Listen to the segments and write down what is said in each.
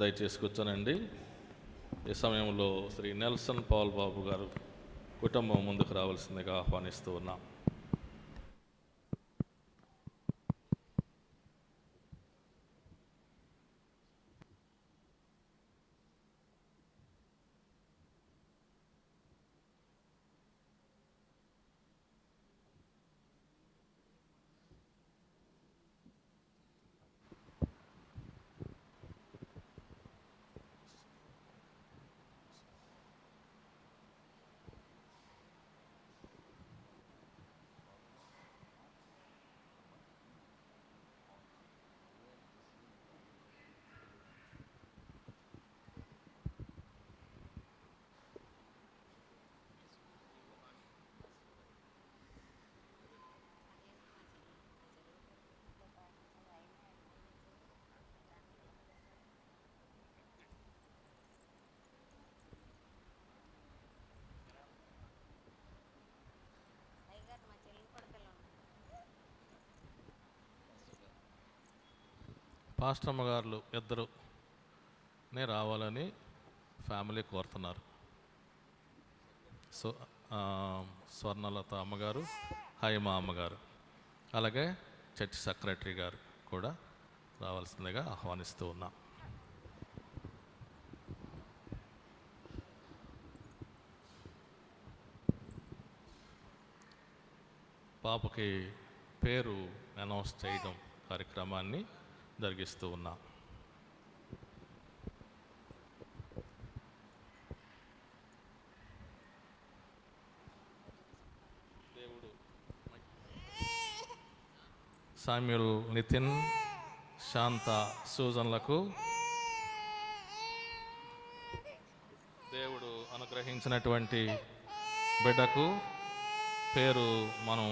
దయచేసి కూర్చోనండి. ఈ సమయంలో శ్రీ నెల్సన్ పాల్ బాబు గారు కుటుంబం ముందుకు రావాల్సిందిగా ఆహ్వానిస్తూ ఉన్నాం. పాస్టమ్మ గారు ఇద్దరు నే రావాలని ఫ్యామిలీ కోరుతున్నారు. సో స్వర్ణలత అమ్మగారు హైమ అమ్మగారు అలాగే చర్చ్ సెక్రటరీ గారు కూడా రావాల్సిందిగా ఆహ్వానిస్తూ ఉన్నాం. పాపకి పేరు అనౌన్స్ చేయడం కార్యక్రమాన్ని జరిగిస్తూ ఉన్నా. దేవుడు సామ్యుల్ నితిన్ శాంత సూజన్లకు దేవుడు అనుగ్రహించినటువంటి బిడ్డకు పేరు మనం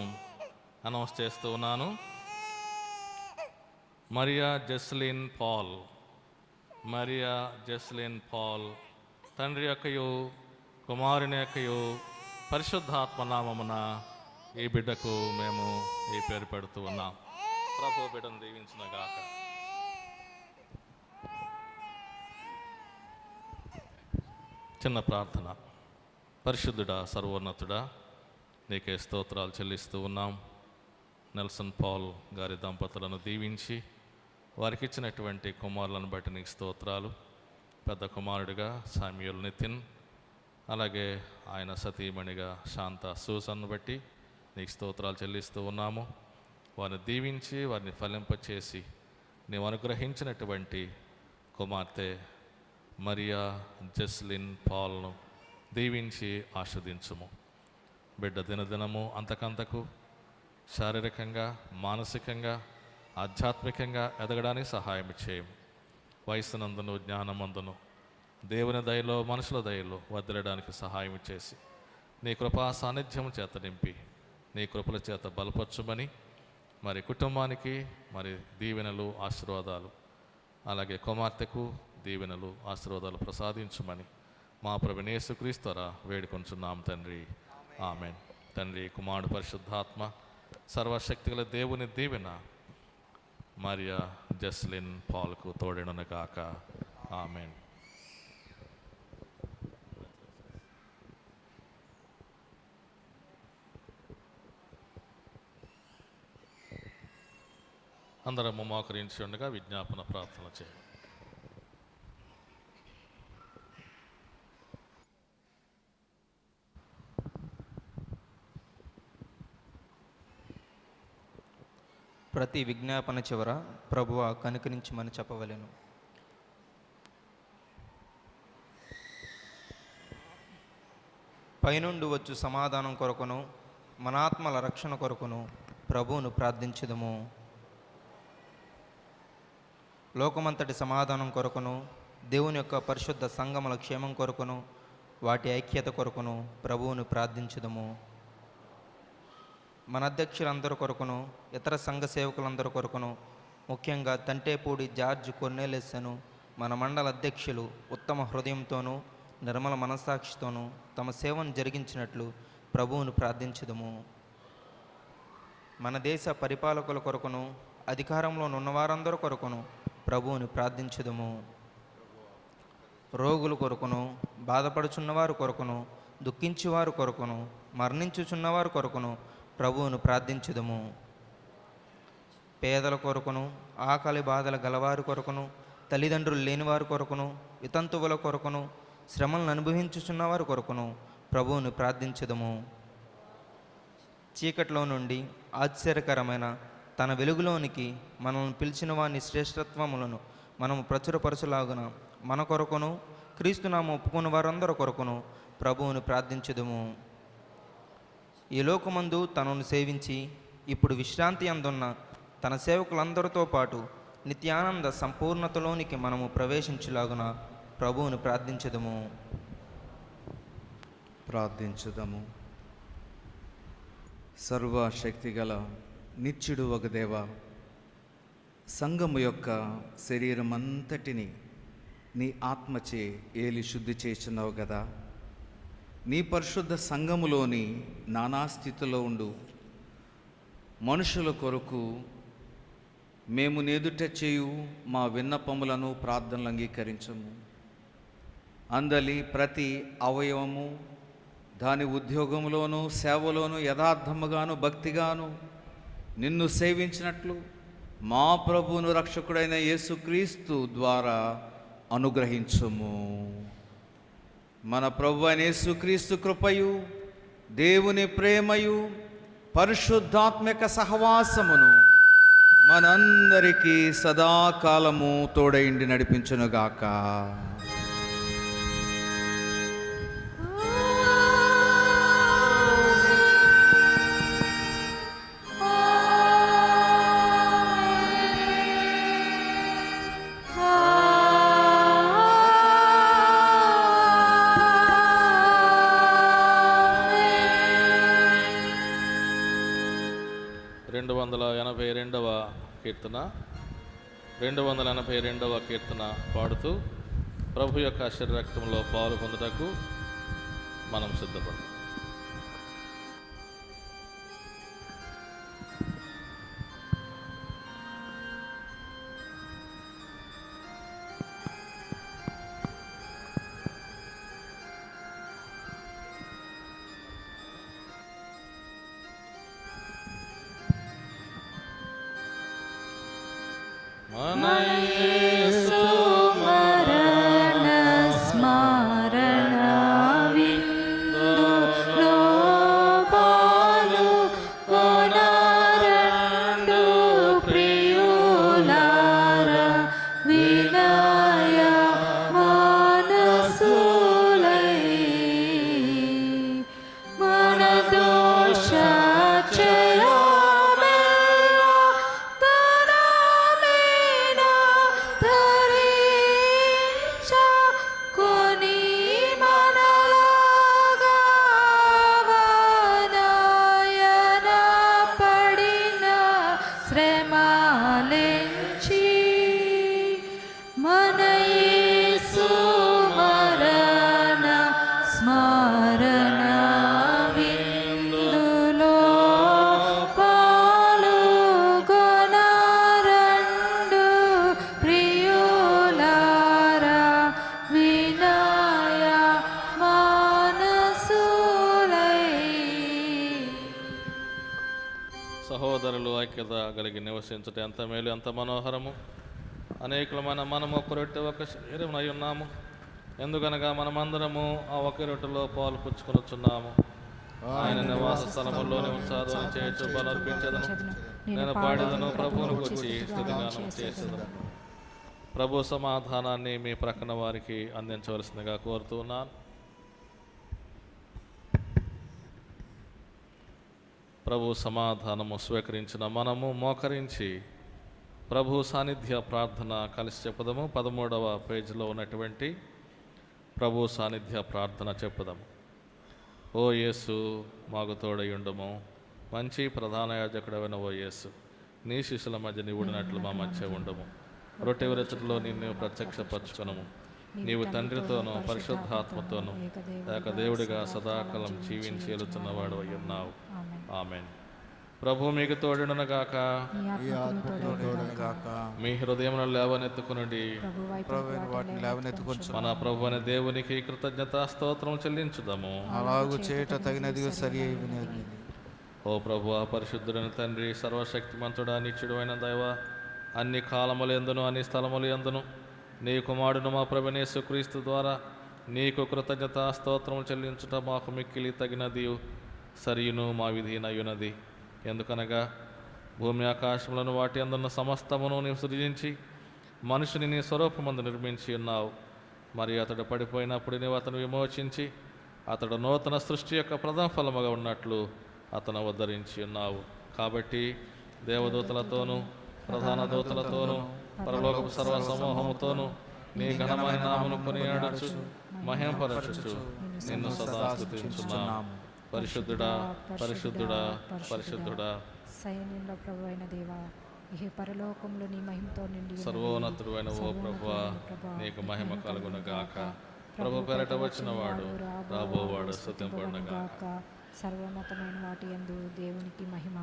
అనౌన్స్ చేస్తూ ఉన్నాను. Maria Jeslin Paul Maria Jeslin Paul తండ్రి యొక్కయు కుమారుని యొక్కయు పరిశుద్ధాత్మ నామమున ఈ బిడ్డకు మేము ఈ పేరు పెడుతూ ఉన్నాం. ప్రభు బిడ్డను దీవించిన గాక చిన్న ప్రార్థన. పరిశుద్ధుడా సర్వోన్నతుడా నీకే స్తోత్రాలు చెల్లిస్తూ ఉన్నాం. నెల్సన్ పాల్ గారి దంపతులను దీవించి వారికి ఇచ్చినటువంటి కుమారులను బట్టి నీకు స్తోత్రాలు. పెద్ద కుమారుడిగా సామ్యుల్ నితిన్ అలాగే ఆయన సతీమణిగా శాంత సూసన్ను బట్టి నీకు స్తోత్రాలు చెల్లిస్తూ ఉన్నాము. వారిని దీవించి వారిని ఫలింపచేసి నీవు అనుగ్రహించినటువంటి కుమార్తె మరియా జస్లిన్ పాల్ను దీవించి ఆస్వాదించుము బిడ్డ దినదినము అంతకంతకు శారీరకంగా మానసికంగా ఆధ్యాత్మికంగా ఎదగడానికి సహాయం చేయము వయసునందును జ్ఞానమందును దేవుని దయలో మనుషుల దయలో వదిలడానికి సహాయం చేసి నీ కృపా సాన్నిధ్యం చేత నింపి నీ కృపల చేత బలపరచుమని మరి కుటుంబానికి మరి దీవెనలు ఆశీర్వాదాలు అలాగే కుమార్తెకు దీవెనలు ఆశీర్వాదాలు ప్రసాదించుమని మా ప్రభు యేసుక్రీస్తురా వేడుకొంచున్నాం తండ్రి. ఆమెన్. తండ్రి కుమారుడు పరిశుద్ధాత్మ సర్వశక్తిగల దేవుని దీవెన మరియా జస్లిన్ పాల్కు తోడెనును కాక ఆమెన్. అందరము మోకరించి ఉండగా విజ్ఞాపన ప్రార్థన చేయండి ప్రతి విజ్ఞాపన చివర ప్రభువ కనుకరించమని చెప్పవలెను. పైనుండి వచ్చు సమాధానం కొరకును మనాత్మల రక్షణ కొరకును ప్రభువును ప్రార్థించదము. లోకమంతటి సమాధానం కొరకును దేవుని యొక్క పరిశుద్ధ సంగముల క్షేమం కొరకును వాటి ఐక్యత కొరకును ప్రభువును ప్రార్థించదము. మన అధ్యక్షులందరి కొరకును ఇతర సంఘ సేవకులందరి కొరకును ముఖ్యంగా తంటేపూడి జార్జ్ కొర్నేలెస్సను మన మండల అధ్యక్షులు ఉత్తమ హృదయంతోనూ నిర్మల మనస్సాక్షితోనూ తమ సేవను జరిగించినట్లు ప్రభువును ప్రార్థించదుము. మన దేశ పరిపాలకుల కొరకును అధికారంలో ఉన్నవారందరి కొరకును ప్రభువుని ప్రార్థించదుము. రోగుల కొరకును బాధపడుచున్నవారు కొరకును దుఃఖించేవారు కొరకును మరణించుచున్నవారు కొరకును ప్రభువును ప్రార్థించుదము. పేదల కొరకును ఆకలి బాధల గలవారి కొరకును తల్లిదండ్రులు లేనివారి కొరకును వితంతువుల కొరకును శ్రమలను అనుభవించుచున్నవారి కొరకును ప్రభువుని ప్రార్థించదము. చీకట్లో నుండి ఆశ్చర్యకరమైన తన వెలుగులోనికి మనల్ని పిలిచిన వాని శ్రేష్టత్వములను మనము ప్రచురపరచులాగున మన కొరకును క్రీస్తునామ ఒప్పుకున్న వారందరి కొరకును ప్రభువుని ప్రార్థించుదము. ఈ లోకమందు తనను సేవించి ఇప్పుడు విశ్రాంతి అందున్న తన సేవకులందరితో పాటు నిత్యానంద సంపూర్ణతలోనికి మనము ప్రవేశించులాగున ప్రభువును ప్రార్థించదము. ప్రార్థించుదాము. సర్వశక్తిగల నిత్యుడు ఒక దేవ సంఘము యొక్క శరీరం అంతటిని నీ ఆత్మచే ఏలి శుద్ధి చేస్తున్నావు కదా నీ పరిశుద్ధ సంఘములోని నానా స్థితిలో ఉండు. మనుషుల కొరకు మేము నేదుట చేయు మా విన్నపములను ప్రార్థనలు అంగీకరించము. అందలి ప్రతి అవయవము దాని ఉద్యోగంలోనూ సేవలోనూ యథార్థముగాను భక్తిగాను నిన్ను సేవించినట్లు మా ప్రభువును రక్షకుడైన యేసుక్రీస్తు ద్వారా అనుగ్రహించుము. మన ప్రభు అయిన కృపయు దేవుని ప్రేమయు పరిశుద్ధాత్మక సహవాసమును మనందరికీ సదాకాలము తోడైండి నడిపించునుగాక. రెండు వందల ఎనభై రెండవ కీర్తన రెండు వందల ఎనభై రెండవ కీర్తన పాడుతూ ప్రభు యొక్క శరీరక్తంలో పాలు పొందుటకు మనం సిద్ధపడతాం. నివసించుట ఎంత మేలు ఎంత మనోహరము. అనేకులమైన మనము ఒక రొట్టె ఒక శరీరం అయి ఉన్నాము. ఎందుకనగా మనమందరము ఆ ఒక రొట్టెలో పాలు పుచ్చుకొనుచున్నాము. ఆయన నివాస స్థలములోని ఉత్సాహం చేయొచ్చు బలర్పించదను. నేను పాడేదను ప్రభువును గురించి స్థితిగానం చేసేదను. ప్రభు సమాధానాన్ని మీ ప్రక్కన వారికి అందించవలసిందిగా కోరుతూ ప్రభు సమాధానము స్వీకరించిన మనము మోకరించి ప్రభు సాన్నిధ్య ప్రార్థన కలిసి చెప్పుదాము. పదమూడవ పేజీలో ఉన్నటువంటి ప్రభు సాన్నిధ్య ప్రార్థన చెప్పుదాము. ఓ యేసు మాకు తోడయుండము. మంచి ప్రధాన యాజకుడవైన ఓ యేసు నీ శిష్యుల మధ్య నీవుడినట్లు మా మధ్య ఉండము. రొట్టె విరచటలో నిన్ను ప్రత్యక్షపరచుకొనము. నీవు తండ్రితోనూ పరిశుద్ధాత్మతోనూ ఏక దేవుడిగా సదాకాలం జీవించి వెళుతున్నవాడు అయి ఉన్నావు ఆమెన్. ప్రభు మీకు తోడునగాక మీ హృదయం లేవనెత్తుకునండి. మన ప్రభు అనే దేవునికి కృతజ్ఞత స్తోత్రం చెల్లించుదాము. అలాగు చేయట తగినది సరి ఓ ప్రభు పరిశుద్ధుడైన తండ్రి సర్వశక్తిమంతుడా నిత్యుడు అయిన దైవ అన్ని కాలములు ఎందును అన్ని స్థలములు ఎందును? నీ కుమారుడు మా ప్రభునేసు క్రీస్తు ద్వారా నీకు కృతజ్ఞత స్తోత్రం చెల్లించుట మాకు మిక్కిలి తగినది సరియును మా విధి నయునది ఎందుకనగా భూమి ఆకాశములను వాటి అందున్న సమస్తమును నీవు సృజించి మనుషుని నీ స్వరూపమందు నిర్మించి ఉన్నావు. మరి అతడు పడిపోయినప్పుడు నీవు అతను విమోచించి అతడు నూతన సృష్టి యొక్క ప్రథమ ఫలముగా ఉన్నట్లు అతను ఉద్ధరించి ఉన్నావు. కాబట్టి దేవదూతలతోనూ ప్రధాన దూతలతోనూ పరలోకపు సర్వ సమూహముతోనూ నీ ఘనమైన నామను కొనియాడచ్చు మహింపరచుచు నిన్ను సదా స్తుతించున్నాము పరిశుద్ధుడా పరిశుద్ధుడా పరిశుద్ధుడా. సైన్యంలో ప్రభు అయిన దేవా ఈ పరలోకంలో నీ మహిమతో నిండి ఉన్నది. సర్వోన్నతుడు అయిన ఓ ప్రభువా నీకు మహిమ కలుగునగాక ప్రభు పేరట వచ్చిన వాడు రాబోవాడు స్తుతింపడునగాక గాక. సర్వోన్నతమైన వాటి యందు దేవునికి మహిమ.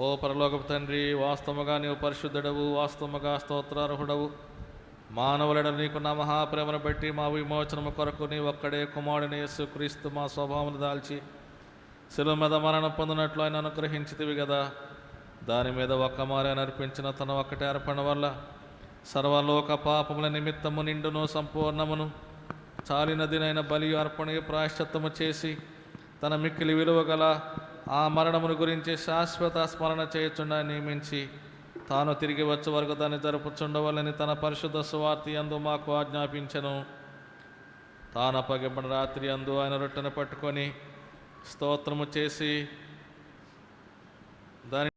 ఓ పరలోకపు తండ్రి వాస్తవముగా నీవు పరిశుద్ధుడవు వాస్తవముగా స్తోత్రార్హుడవు. మానవులడ నీకున్న మహాప్రేమను బట్టి మా విమోచనము కొరకు నీ ఒక్కడే కుమారుని యేసు క్రీస్తు మా స్వభావమును దాల్చి శిలువ మీద మరణం పొందినట్లు ఆయన అనుగ్రహించితివి కదా దాని మీద ఒక్క మారే అర్పించిన తన ఒక్కటే అర్పణ వల్ల సర్వలోక పాపముల నిమిత్తము నిండును సంపూర్ణమును చాలినదినైన బలి అర్పణ ప్రాయశ్చిత్తము చేసి తన మిక్కిలి విలువ గల ఆ మరణమును గురించి శాశ్వత స్మరణ చేయుచుండా నియమించి తాను తిరిగి వచ్చే వరకు దాన్ని జరుపుచుండవాలని తన పరిశుద్ధ సువార్తి అందు మాకు ఆజ్ఞాపించను. తాను అప్పగింపడిన రాత్రి అందు ఆయన రొట్టెను పట్టుకొని స్తోత్రము చేసి దాని